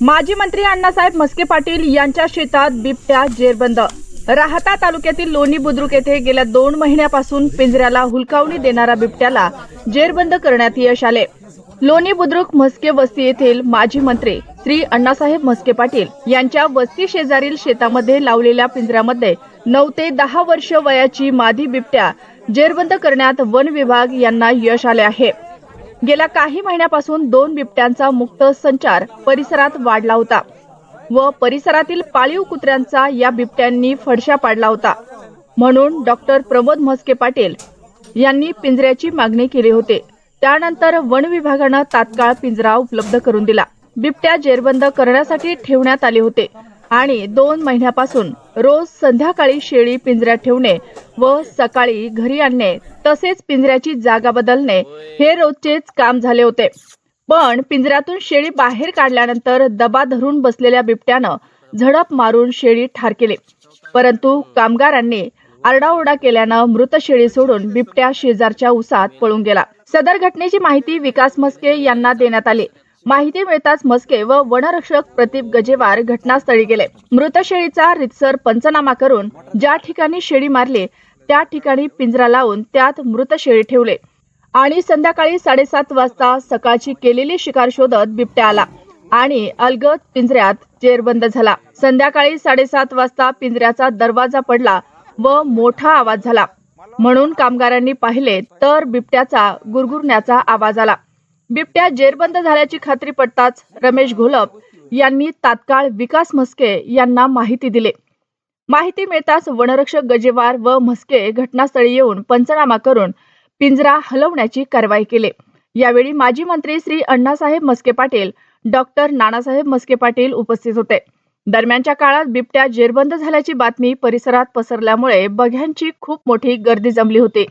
माजी मंत्री अण्णासाहेब म्हस्के पाटील यांच्या शेतात बिबट्या जेरबंद. राहता तालुक्यातील लोणी बुद्रुक येथे गेल्या दोन महिन्यापासून पिंजऱ्याला हुलकावणी देणारा बिबट्याला जेरबंद करण्यात यश आले. लोणी बुद्रुक म्हस्के वस्ती येथील माजी मंत्री श्री अण्णासाहेब म्हस्के पाटील यांच्या वस्ती शेजारील शेतामध्ये लावलेल्या पिंजऱ्यामध्ये नऊ ते दहा वर्ष वयाची मादी बिबट्या जेरबंद करण्यात वन विभाग यांना यश आले आहे. गेल्या काही महिन्यापासून दोन बिबट्यांचा मुक्त संचार परिसरात वाढला होता व परिसरातील पाळीव कुत्र्यांचा या बिबट्यांनी फडशा पाडला होता. म्हणून डॉक्टर प्रमोद म्हस्के पाटील यांनी पिंजऱ्याची मागणी केली होती. त्यानंतर वन विभागानं तात्काळ पिंजरा उपलब्ध करून दिला. बिबट्या जेरबंद करण्यासाठी ठेवण्यात आले होते आणि दोन महिन्यापासून रोज संध्याकाळी शेळी पिंजऱ्यात ठेवणे व सकाळी घरी आणणे तसेच पिंजऱ्याची जागा बदलणे हे रोजचेच काम झाले होते. पण पिंजऱ्यातून शेळी बाहेर काढल्यानंतर दबा धरून बसलेल्या बिबट्यानं झडप मारून शेळी ठार केली. परंतु कामगारांनी आरडाओरडा केल्यानं मृत शेळी सोडून बिबट्या शेजारच्या उसात पळून गेला. सदर घटनेची माहिती विकास मस्के यांना देण्यात आली. माहिती मिळताच मस्के व वनरक्षक प्रदीप गजेवार घटनास्थळी गेले. मृत शेळीचा रितसर पंचनामा करून ज्या ठिकाणी शेळी मारली त्या ठिकाणी पिंजरा लावून त्यात मृत शेळी ठेवले. आणि संध्याकाळी साडेसात वाजता सकाळची केलेली शिकार शोधत बिबट्या आला आणि अलगद पिंजऱ्यात जेरबंद झाला. संध्याकाळी साडेसात वाजता पिंजऱ्याचा दरवाजा पडला व मोठा आवाज झाला. म्हणून कामगारांनी पाहिले तर बिबट्याचा गुरगुरण्याचा आवाज आला. बिबट्या जेरबंद झाल्याची खात्री पडताच रमेश घोलप यांनी तात्काळ विकास म्हस्के यांना माहिती दिली. माहिती मिळताच वनरक्षक गजेवार व म्हस्के घटनास्थळी येऊन पंचनामा करून पिंजरा हलवण्याची कारवाई केली. यावेळी माजी मंत्री श्री अण्णासाहेब म्हस्के पाटील डॉक्टर नानासाहेब म्हस्के पाटील उपस्थित होते. दरम्यानच्या काळात बिबट्या जेरबंद झाल्याची बातमी परिसरात पसरल्यामुळे बघ्यांची खूप मोठी गर्दी जमली होती.